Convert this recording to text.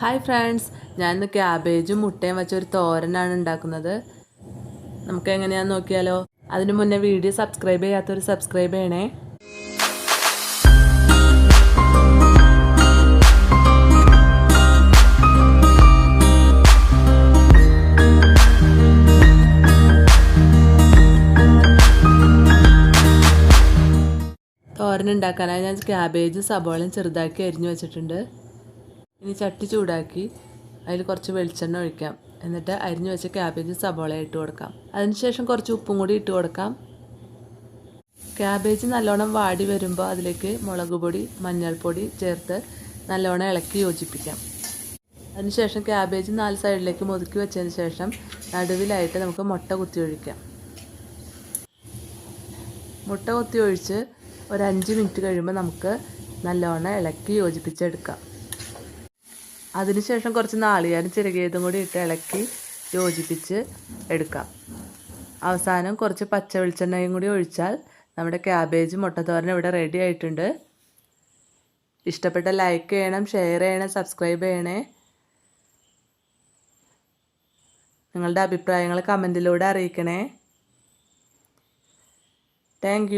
Hi friends ഞാൻ ഇന്ന് ക്യാബേജും മുട്ടയും വെച്ചൊരു തോരനാണ് ഉണ്ടാക്കുന്നത്. നമുക്ക് എങ്ങനെയാന്ന് നോക്കിയാലോ? അതിനു മുന്നേ വീഡിയോ സബ്സ്ക്രൈബ് ചെയ്യാത്തവർ സബ്സ്ക്രൈബ് ചെയ്യണേ. തോരൻ ഉണ്ടാക്കാനായി ഞാൻ ക്യാബേജും സബോളയും ചെറുതാക്കി അരിഞ്ഞു വെച്ചിട്ടുണ്ട്. ഇനി ചട്ടി ചൂടാക്കി അതിൽ കുറച്ച് വെളിച്ചെണ്ണ ഒഴിക്കാം. എന്നിട്ട് അരിഞ്ഞു വെച്ച ക്യാബേജ് സബോള ഇട്ട് കൊടുക്കാം. അതിനുശേഷം കുറച്ച് ഉപ്പും കൂടി ഇട്ട് കൊടുക്കാം. ക്യാബേജ് നല്ലോണം വാടി വരുമ്പോൾ അതിലേക്ക് മുളക് പൊടി മഞ്ഞൾപ്പൊടി ചേർത്ത് നല്ലോണം ഇളക്കി യോജിപ്പിക്കാം. അതിനുശേഷം ക്യാബേജ് നാല് സൈഡിലേക്ക് മുതുക്കി വെച്ചതിന് ശേഷം നടുവിലായിട്ട് നമുക്ക് മുട്ട കുത്തി ഒഴിക്കാം. മുട്ട കുത്തി ഒഴിച്ച് ഒരു അഞ്ച് മിനിറ്റ് കഴിയുമ്പോൾ നമുക്ക് നല്ലോണം ഇളക്കി യോജിപ്പിച്ചെടുക്കാം. അതിനുശേഷം കുറച്ച് നാളികേരം ചിരകിയതും കൂടി ഇട്ട് ഇളക്കി യോജിപ്പിച്ച് എടുക്കാം. അവസാനം കുറച്ച് പച്ച വെളിച്ചെണ്ണയും കൂടി ഒഴിച്ചാൽ നമ്മുടെ ക്യാബേജ് മുട്ടത്തോരൻ ഇവിടെ റെഡി ആയിട്ടുണ്ട്. ഇഷ്ടപ്പെട്ട ലൈക്ക് ചെയ്യണം ഷെയർ ചെയ്യണം സബ്സ്ക്രൈബ് ചെയ്യണേ. നിങ്ങളുടെ അഭിപ്രായങ്ങൾ കമന്റിലൂടെ അറിയിക്കണേ. താങ്ക്